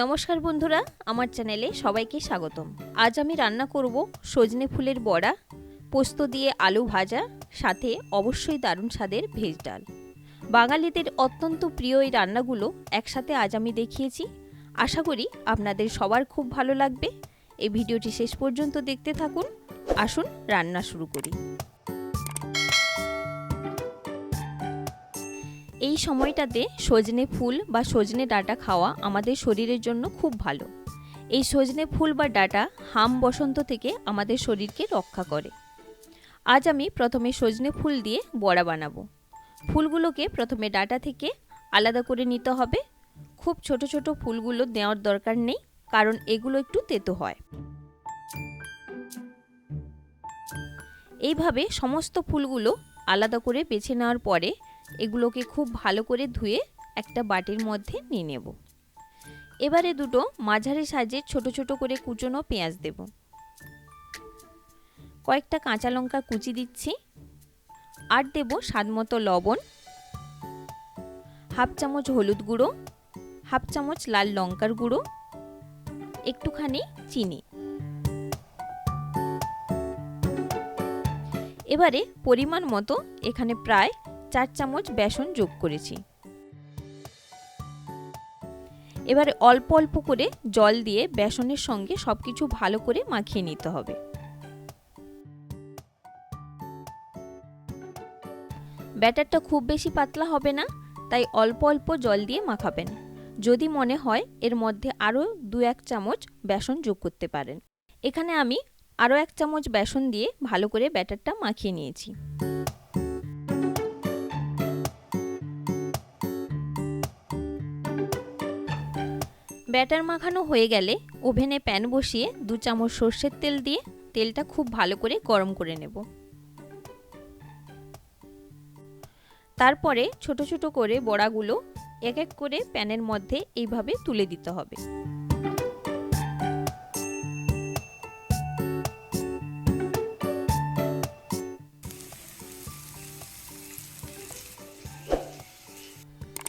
নমস্কার বন্ধুরা, আমার চ্যানেলে সবাইকে স্বাগতম। আজ আমি রান্না করব সজনে ফুলের বড়া, পোস্ত দিয়ে আলু ভাজা, সাথে অবশ্যই দারুণ স্বাদের ভেজ ডাল। বাঙালিদের অত্যন্ত প্রিয় এই রান্নাগুলো একসাথে আজ আমি দেখিয়েছি। আশা করি আপনাদের সবার খুব ভালো লাগবে। এই ভিডিওটি শেষ পর্যন্ত দেখতে থাকুন। আসুন রান্না শুরু করি। এই সময়টাতে সজনে ফুল বা সজনে ডাটা খাওয়া আমাদের শরীরের জন্য খুব ভালো। এই সজনে ফুল বা ডাটা হাম বসন্ত থেকে আমাদের শরীরকে রক্ষা করে। আজ আমি প্রথমে সজনে ফুল দিয়ে বড়া বানাবো। ফুলগুলোকে প্রথমে ডাটা থেকে আলাদা করে নিতে হবে। খুব ছোট ছোট ফুলগুলো দেওয়ার দরকার নেই, কারণ এগুলো একটু তেতো হয়। এইভাবে সমস্ত ফুলগুলো আলাদা করে বেছে নেওয়ার পরে এগুলোকে খুব ভালো করে ধুয়ে একটা বাটির মধ্যে নিয়ে নেব। এবারে দুটো মাঝারি সাইজের ছোট ছোট করে কুচনো পেঁয়াজ দেব। কয়েকটা কাঁচা লঙ্কা কুচি দিচ্ছি। আর দেব স্বাদ মতো লবণ, হাফ চামচ হলুদ গুঁড়ো, হাফ চামচ লাল লঙ্কার গুঁড়ো, একটুখানি চিনি। এবারে পরিমাণ মতো এখানে প্রায় চার চামচ বেসন যোগ করেছি। এবারে অল্প অল্প করে জল দিয়ে বেসনের সঙ্গে সব কিছু ভালো করে মাখিয়ে নিতে হবে। ব্যাটারটা খুব বেশি পাতলা হবে না, তাই অল্প অল্প জল দিয়ে মাখাবেন। যদি মনে হয় এর মধ্যে আরও দু এক চামচ বেসন যোগ করতে পারেন। এখানে আমি আরও এক চামচ বেসন দিয়ে ভালো করে ব্যাটারটা মাখিয়ে নিয়েছি। ব্যাটার মাখানো হয়ে গেলে ওভেনে প্যান বসিয়ে দু চামচ সর্ষের তেল দিয়ে তেলটা খুব ভালো করে গরম করে নেব। তারপরে ছোট ছোট করে বড়াগুলো এক এক করে প্যানের মধ্যে এইভাবে তুলে দিতে হবে।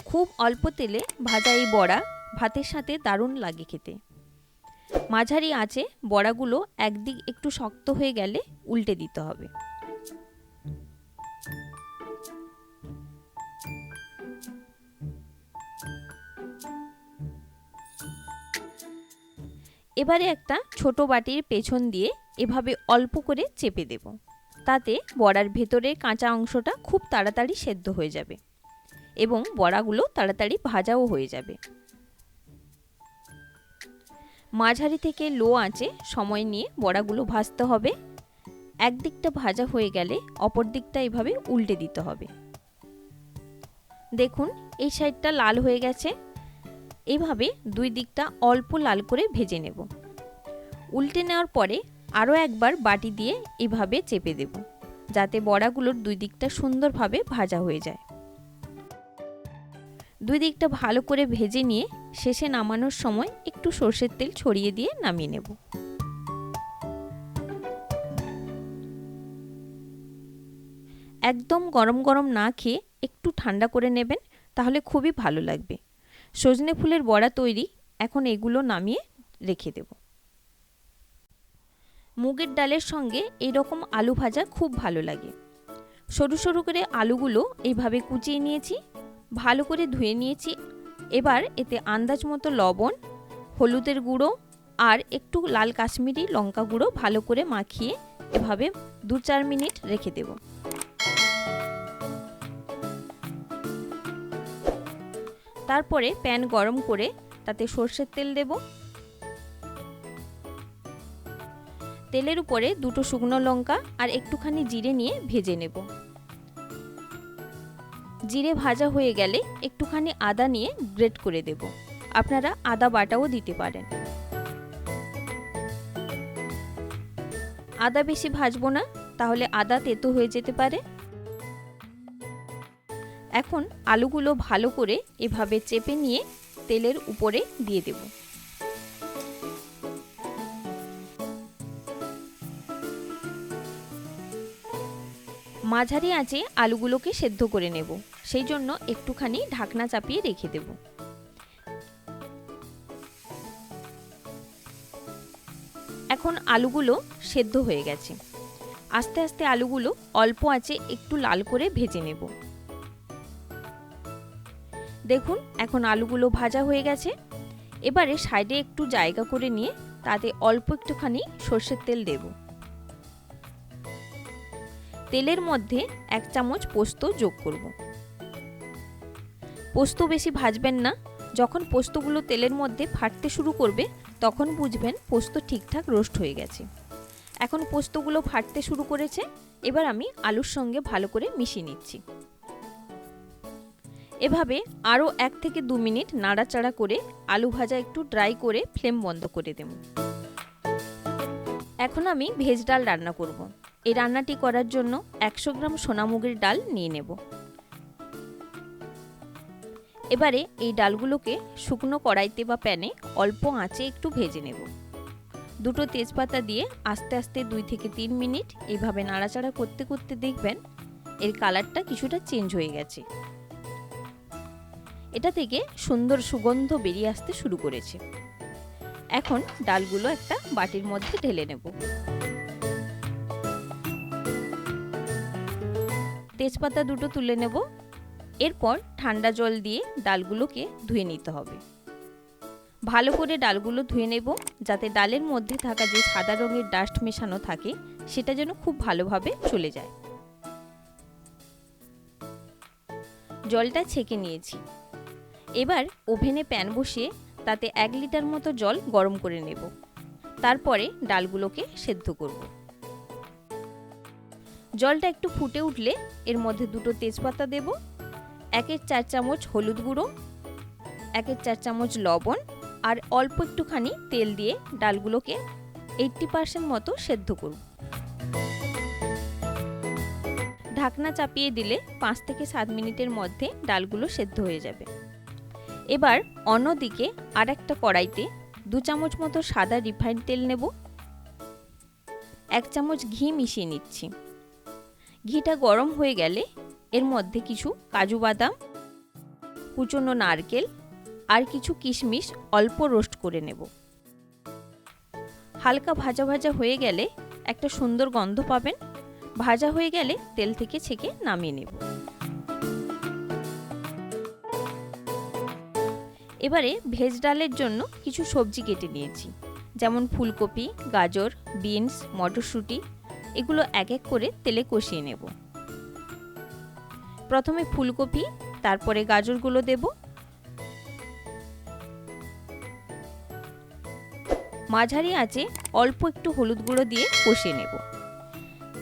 খুব অল্প তেলে ভাজা এই বড়া ভাতের সাথে দারুণ লাগে খেতে। মাঝারি আঁচে বড়াগুলো একদিক একটু শক্ত হয়ে গেলে উল্টে দিতে হবে। এবারে একটা ছোট বাটির পেছন দিয়ে এভাবে অল্প করে চেপে দেব। তাতে বড়ার ভেতরের কাঁচা অংশটা খুব তাড়াতাড়ি সেদ্ধ হয়ে যাবে এবং বড়াগুলো তাড়াতাড়ি ভাজাও হয়ে যাবে। মাঝারি থেকে লো আঁচে সময় নিয়ে বড়াগুলো ভাজতে হবে। একদিকটা ভাজা হয়ে গেলে অপর দিকটা এভাবে উল্টে দিতে হবে। দেখুন, এই সাইডটা লাল হয়ে গেছে। এভাবে দুই দিকটা অল্প লাল করে ভেজে নেব। উল্টে নেওয়ার পরে আরও একবার বাটি দিয়ে এভাবে চেপে দেব, যাতে বড়াগুলোর দুই দিকটা সুন্দরভাবে ভাজা হয়ে যায়। দুই দিকটা ভালো করে ভেজে নিয়ে শেষে নামানোর সময় একটু সর্ষের তেল ছড়িয়ে দিয়ে নামিয়ে নেব। একদম গরম গরম না খেয়ে একটু ঠান্ডা করে নেবেন, তাহলে খুবই ভালো লাগবে। সজনে ফুলের বড়া তৈরি, এখন এগুলো নামিয়ে রেখে দেব। মুগের ডালের সঙ্গে এইরকম আলু ভাজা খুব ভালো লাগে। সরু সরু করে আলুগুলো এইভাবে কুচিয়ে নিয়েছি ভালো করে ধুয়ে নিয়েছি। এবার এতে আন্দাজ মতো লবণ, হলুদের গুঁড়ো আর একটু লাল কাশ্মীরি লঙ্কা গুঁড়ো ভালো করে মাখিয়ে এভাবে দু চার মিনিট রেখে দেব। তারপরে প্যান গরম করে তাতে সর্ষের তেল দেব। তেলের উপরে দুটো শুকনো লঙ্কা আর একটুখানি জিরে নিয়ে ভেজে নেব। জিরে ভাজা হয়ে গেলে একটুখানি আদা নিয়ে গ্রেট করে দেব। আপনারা আদা বাটাও দিতে পারেন। আদা বেশি ভাজবো না, তাহলে আদা তেতো হয়ে যেতে পারে। এখন আলুগুলো ভালো করে এভাবে চেপে নিয়ে তেলের উপরে দিয়ে দেব। মাঝারি আঁচে আলুগুলোকে সেদ্ধ করে নেব। সেই জন্য একটুখানি ঢাকনা চাপিয়ে রেখে দেব। এখন আলুগুলো সেদ্ধ হয়ে গেছে। আস্তে আস্তে আলুগুলো অল্প আঁচে একটু লাল করে ভেজে নেব। দেখুন, এখন আলুগুলো ভাজা হয়ে গেছে। এবারে সাইডে একটু জায়গা করে নিয়ে তাতে অল্প একটুখানি সর্ষের তেল দেবো। তেলের মধ্যে এক চামচ পোস্ত যোগ করব। পোস্ত বেশি ভাজবেন না। যখন পোস্তগুলো তেলের মধ্যে ফাটতে শুরু করবে, তখন বুঝবেন পোস্ত ঠিকঠাক রোস্ট হয়ে গেছে। এখন পোস্তগুলো ফাটতে শুরু করেছে, এবার আমি আলুর সঙ্গে ভালো করে মিশিয়ে নিচ্ছি। এভাবে আরও এক থেকে দু মিনিট নাড়াচাড়া করে আলু ভাজা একটু ড্রাই করে ফ্লেম বন্ধ করে দেব। এখন আমি ভেজ ডাল রান্না করব। এই রান্নাটি করার জন্য একশো গ্রাম সোনামুগের ডাল নিয়ে নেব। এবারে এই ডালগুলোকে শুকনো কড়াইতে বা প্যানে অল্প আঁচে একটু ভেজে নেব। দুটো তেজপাতা দিয়ে আস্তে আস্তে দুই থেকে তিন মিনিট এইভাবে নাড়াচাড়া করতে করতে দেখবেন এর কালারটা কিছুটা চেঞ্জ হয়ে গেছে। এটা থেকে সুন্দর সুগন্ধ বেরিয়ে আসতে শুরু করেছে। এখন ডালগুলো একটা বাটির মধ্যে ঢেলে নেব। তেজপাতা দুটো তুলে নেব। এরপর ঠান্ডা জল দিয়ে ডালগুলোকে ধুয়ে নিতে হবে। ভালো করে ডালগুলো ধুয়ে নেব, যাতে ডালের মধ্যে থাকা যে সাদা রঙের ডাস্ট মেশানো থাকে, সেটা যেন খুব ভালোভাবে চলে যায়। জলটা ছেঁকে নিয়েছি। এবার ওভেনে প্যান বসিয়ে তাতে এক লিটার মতো জল গরম করে নেব। তারপরে ডালগুলোকে সেদ্ধ করব। জলটা একটু ফুটে উঠলে এর মধ্যে দুটো তেজপাতা দেব, একের চার চামচ হলুদ গুঁড়ো, একের চার চামচ লবণ আর অল্প একটুখানি তেল দিয়ে ডালগুলোকে এইট্টি পার্সেন্ট মতো সেদ্ধ করব। ঢাকনা চাপিয়ে দিলে পাঁচ থেকে সাত মিনিটের মধ্যে ডালগুলো সেদ্ধ হয়ে যাবে। এবার অন্যদিকে আর একটা কড়াইতে দু চামচ মতো সাদা রিফাইন্ড তেল নেব, এক চামচ ঘি মিশিয়ে নিচ্ছি। ঘিটা গরম হয়ে গেলে এর মধ্যে কিছু কাজু বাদাম, কুচনো নারকেল আর কিছু কিশমিশ অল্প রোস্ট করে নেব। হালকা ভাজা ভাজা হয়ে গেলে একটা সুন্দর গন্ধ পাবেন। ভাজা হয়ে গেলে তেল থেকে ছেঁকে নামিয়ে নেব। এবারে ভেজ ডালের জন্য কিছু সবজি কেটে নিয়েছি। যেমন ফুলকপি, গাজর, বিনস, মটরশুঁটি এগুলো এক এক করে তেলে কষিয়ে নেব। প্রথমে ফুলকপি, তারপরে গাজরগুলো দেব। মাঝারি আঁচে অল্প একটু হলুদ গুঁড়ো দিয়ে কষিয়ে নেব।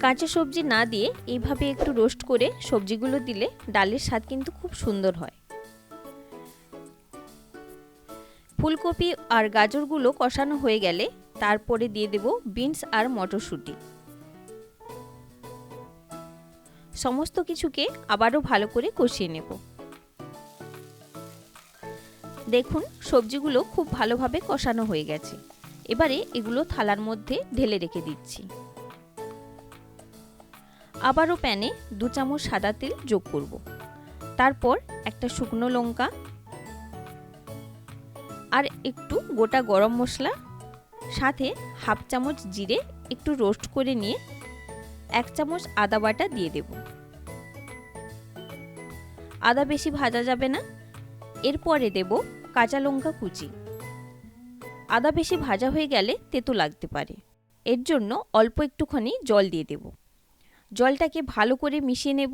কাঁচা সবজি না দিয়ে এইভাবে একটু রোস্ট করে সবজিগুলো দিলে ডালের স্বাদ কিন্তু খুব সুন্দর হয়। ফুলকপি আর গাজরগুলো কষানো হয়ে গেলে তারপরে দিয়ে দেব বিনস আর মটরশুঁটি। সমস্ত কিছুকে আবারও ভালো করে কষিয়ে নেব। দেখুন, সবজিগুলো খুব ভালোভাবে কষানো হয়ে গেছে। এবারে এগুলো থালার মধ্যে ঢেলে রেখে দিচ্ছি। আবারও প্যানে দু চামচ সাদা তেল যোগ করব। তারপর একটা শুকনো লঙ্কা আর একটু গোটা গরম মশলা, সাথে হাফ চামচ জিরে একটু রোস্ট করে নিয়ে এক চামচ আদা বাটা দিয়ে দেব। আদা বেশি ভাজা যাবে না। এরপরে দেব কাঁচা লঙ্কা কুচি। আদা বেশি ভাজা হয়ে গেলে তেতো লাগতে পারে। এর জন্য অল্প একটুখানি জল দিয়ে দেব। জলটাকে ভালো করে মিশিয়ে নেব।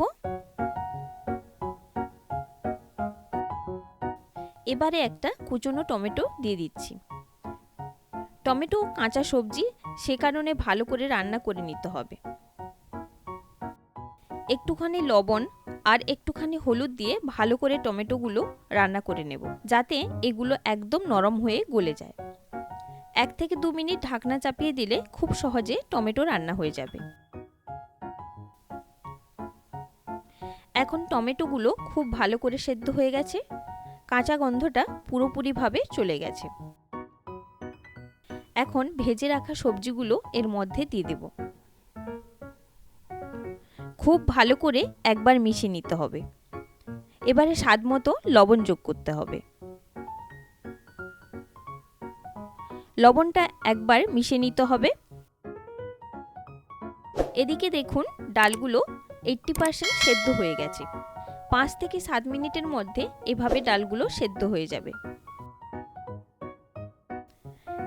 এবারে একটা কুচনো টমেটো দিয়ে দিচ্ছি। টমেটো কাঁচা সবজি সে কারণে ভালো করে রান্না করে নিতে হবে। একটুখানি লবণ আর একটুখানি হলুদ দিয়ে ভালো করে টমেটোগুলো রান্না করে নেব, যাতে এগুলো একদম নরম হয়ে গলে যায়। এক থেকে দু মিনিট ঢাকনা চাপিয়ে দিলে খুব সহজে টমেটো রান্না হয়ে যাবে। এখন টমেটোগুলো খুব ভালো করে সেদ্ধ হয়ে গেছে। কাঁচা গন্ধটা পুরোপুরিভাবে চলে গেছে। এখন ভেজে রাখা সবজিগুলো এর মধ্যে দিয়ে দেব। খুব ভালো করে একবার মিশিয়ে নিতে হবে। এবারে স্বাদ মতো লবণ যোগ করতে হবে। লবণটা একবার মিশিয়ে নিতে হবে। এদিকে দেখুন, ডালগুলো এইট্টি পার্সেন্ট সেদ্ধ হয়ে গেছে। পাঁচ থেকে সাত মিনিটের মধ্যে এভাবে ডালগুলো সেদ্ধ হয়ে যাবে।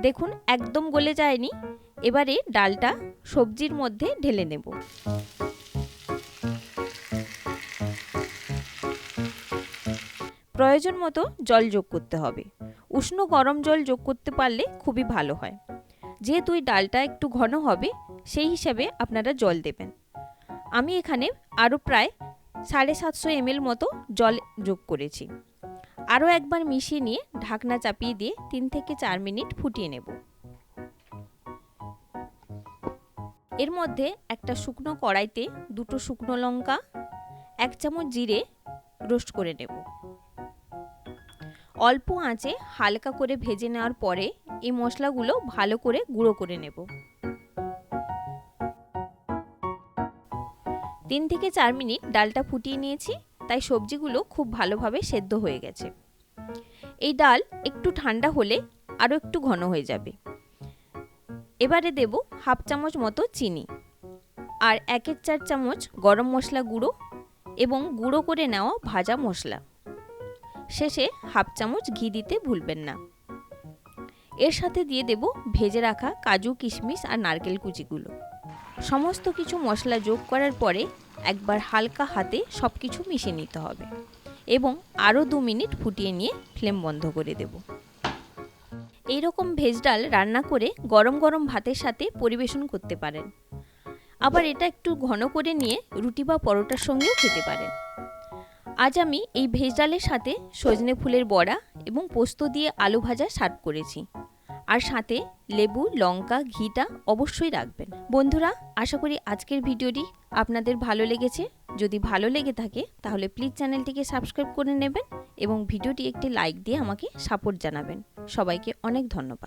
দেখুন, একদম গলে যায়নি। এবারে ডালটা সবজির মধ্যে ঢেলে নেব। প্রয়োজন মতো জল যোগ করতে হবে। উষ্ণ গরম জল যোগ করতে পারলে খুবই ভালো হয়। যেহেতু এই ডালটা একটু ঘন হবে, সেই হিসাবে আপনারা জল দেবেন। আমি এখানে আরও প্রায় সাড়ে সাতশো এমএল মতো জল যোগ করেছি। আরও একবার মিশিয়ে নিয়ে ঢাকনা চাপিয়ে দিয়ে তিন থেকে চার মিনিট ফুটিয়ে নেব। এর মধ্যে একটা শুকনো কড়াইতে দুটো শুকনো লঙ্কা, এক চামচ জিরে রোস্ট করে নেব। অল্প আঁচে হালকা করে ভেজে নেওয়ার পরে এই মশলাগুলো ভালো করে গুঁড়ো করে নেব। তিন থেকে চার মিনিট ডালটা ফুটিয়ে নিয়েছি, তাই সবজিগুলো খুব ভালোভাবে সেদ্ধ হয়ে গেছে। এই ডাল একটু ঠান্ডা হলে আরও একটু ঘন হয়ে যাবে। এবারে দেব হাফ চামচ মতো চিনি আর একের চার চামচ গরম মশলা গুঁড়ো এবং গুঁড়ো করে নেওয়া ভাজা মশলা। শেষে হাফ চামচ ঘি দিতে ভুলবেন না। এর সাথে দিয়ে দেব ভেজে রাখা কাজু, কিশমিশ আর নারকেল কুচিগুলো। সমস্ত কিছু মশলা যোগ করার পরে একবার হালকা হাতে সব কিছু মিশিয়ে নিতে হবে এবং আরও দু মিনিট ফুটিয়ে নিয়ে ফ্লেম বন্ধ করে দেব। এইরকম ভেজ ডাল রান্না করে গরম গরম ভাতের সাথে পরিবেশন করতে পারেন। আবার এটা একটু ঘন করে নিয়ে রুটি বা পরোটার সঙ্গেও খেতে পারেন। আজ আমি এই ভেজ ডালের সাথে সজনে ফুলের বড়া এবং পোস্ত দিয়ে আলু ভাজা সার্ভ করেছি। আর সাথে লেবু, লঙ্কা, ঘিটা অবশ্যই রাখবেন। বন্ধুরা, আশা করি আজকের ভিডিওটি আপনাদের ভালো লেগেছে। যদি ভালো লেগে থাকে, তাহলে প্লিজ চ্যানেলটিকে সাবস্ক্রাইব করে নেবেন এবং ভিডিওটি একটি লাইক দিয়ে আমাকে সাপোর্ট জানাবেন। সবাইকে অনেক ধন্যবাদ।